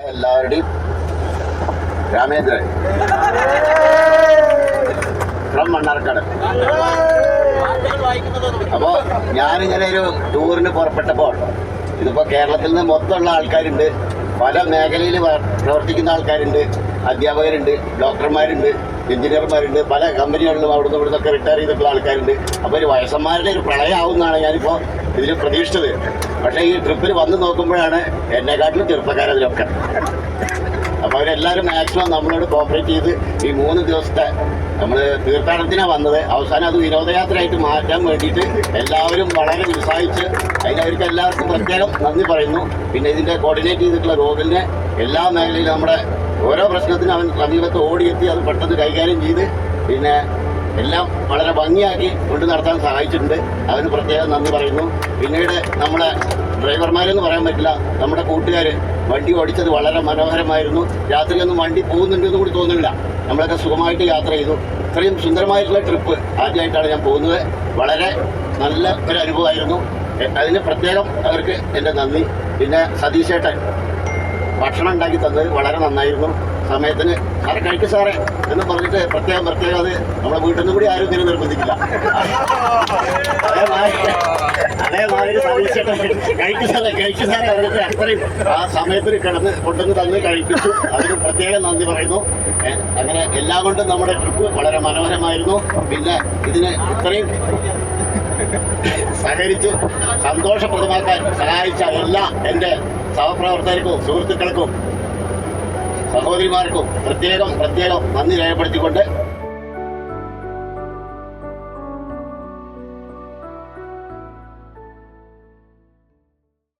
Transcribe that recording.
എല്ലാവരുടെയും രാമേന്ദ്രൻ. ഫ്രം മണ്ണാർക്കാട്. അപ്പോ ഞാനിങ്ങനെ ഒരു ടൂറിന് പുറപ്പെട്ടപ്പോൾ ഇതിപ്പോ കേരളത്തിൽ നിന്ന് മൊത്തമുള്ള ആൾക്കാരുണ്ട്. പല മേഖലയിൽ പ്രവർത്തിക്കുന്ന ആൾക്കാരുണ്ട്. അധ്യാപകരുണ്ട് ഡോക്ടർമാരുണ്ട് എഞ്ചിനീയർമാരുണ്ട്. പല കമ്പനികളിലും അവിടുന്ന് ഇവിടുന്നൊക്കെ റിട്ടയർ ചെയ്തിട്ടുള്ള ആൾക്കാരുണ്ട്. അപ്പോൾ ഒരു വയസ്സന്മാരുടെ ഒരു പ്രളയമാവുന്നതാണ് ഞാനിപ്പോൾ ഇതിൽ പ്രതീക്ഷിച്ചത്. പക്ഷേ ഈ ട്രിപ്പിൽ വന്ന് നോക്കുമ്പോഴാണ് എന്നെക്കാട്ടിലും ചെറുപ്പക്കാരതിലൊക്കെ. അപ്പോൾ അവരെല്ലാവരും മാക്സിമം നമ്മളോട് കോപ്പറേറ്റ് ചെയ്ത് ഈ മൂന്ന് ദിവസത്തെ നമ്മൾ തീർത്ഥാടനത്തിനാണ് വന്നത്. അവസാനം അത് വിനോദയാത്രയായിട്ട് മാറ്റാൻ വേണ്ടിയിട്ട് എല്ലാവരും വളരെ ഉത്സാഹിച്ച് അതിനവർക്ക് എല്ലാവർക്കും പ്രത്യേകം നന്ദി പറയുന്നു. പിന്നെ ഇതിന്റെ കോർഡിനേറ്റ് ചെയ്തിട്ടുള്ള റോഡിനെ എല്ലാ മേഖലയിലും നമ്മുടെ ഓരോ പ്രശ്നത്തിനും അവൻ സമീപത്ത് ഓടിയെത്തി അത് പെട്ടെന്ന് കൈകാര്യം ചെയ്ത് പിന്നെ എല്ലാം വളരെ ഭംഗിയാക്കി കൊണ്ടു നടത്താൻ സഹായിച്ചിട്ടുണ്ട്. അവന് പ്രത്യേകം നന്ദി പറയുന്നു. പിന്നീട് നമ്മുടെ ഡ്രൈവർമാരെന്ന് പറയാൻ പറ്റില്ല. നമ്മുടെ കൂട്ടുകാർ വണ്ടി ഓടിച്ചത് വളരെ മനോഹരമായിരുന്നു. രാത്രിയൊന്നും വണ്ടി പോകുന്നുണ്ടെന്ന് കൂടി തോന്നുന്നില്ല. നമ്മളൊക്കെ സുഖമായിട്ട് യാത്ര ചെയ്തു. ഇത്രയും സുന്ദരമായിട്ടുള്ള ട്രിപ്പ് ആദ്യമായിട്ടാണ് ഞാൻ പോകുന്നത്. വളരെ നല്ല ഒരു അനുഭവമായിരുന്നു. അതിന് പ്രത്യേകം അവർക്ക് എന്റെ നന്ദി. പിന്നെ സതീശേട്ടൻ ഭക്ഷണം ഉണ്ടാക്കി തന്നത് വളരെ നന്നായിരുന്നു. സമയത്തിന് സാറെ കഴിക്കും സാറേ എന്ന് പറഞ്ഞിട്ട് പ്രത്യേകം പ്രത്യേകം അത് നമ്മുടെ വീട്ടിൽ നിന്ന് കൂടി ആരും ഇങ്ങനെ നിർബന്ധിക്കില്ല. അതേമാതിരി കഴിക്കും സാറേ കഴിക്കും സാറേ പറഞ്ഞിട്ട് അത്രയും ആ സമയത്തിന് കിടന്ന് കൊണ്ടുവന്ന് തന്ന് കഴിപ്പിച്ചു. അതിന് പ്രത്യേകം നന്ദി പറയുന്നു. അങ്ങനെ എല്ലാം കൊണ്ടും നമ്മുടെ ട്രിപ്പ് വളരെ മനോഹരമായിരുന്നു. പിന്നെ ഇതിന് ഇത്രയും സഹകരിച്ച് സന്തോഷപ്രദമാക്കാൻ സഹായിച്ച എല്ലാ എന്റെ സഹപ്രവർത്തകർക്കും സുഹൃത്തുക്കൾക്കും സഹോദരിമാർക്കും പ്രത്യേകം പ്രത്യേകം നന്ദി രേഖപ്പെടുത്തിക്കൊണ്ട്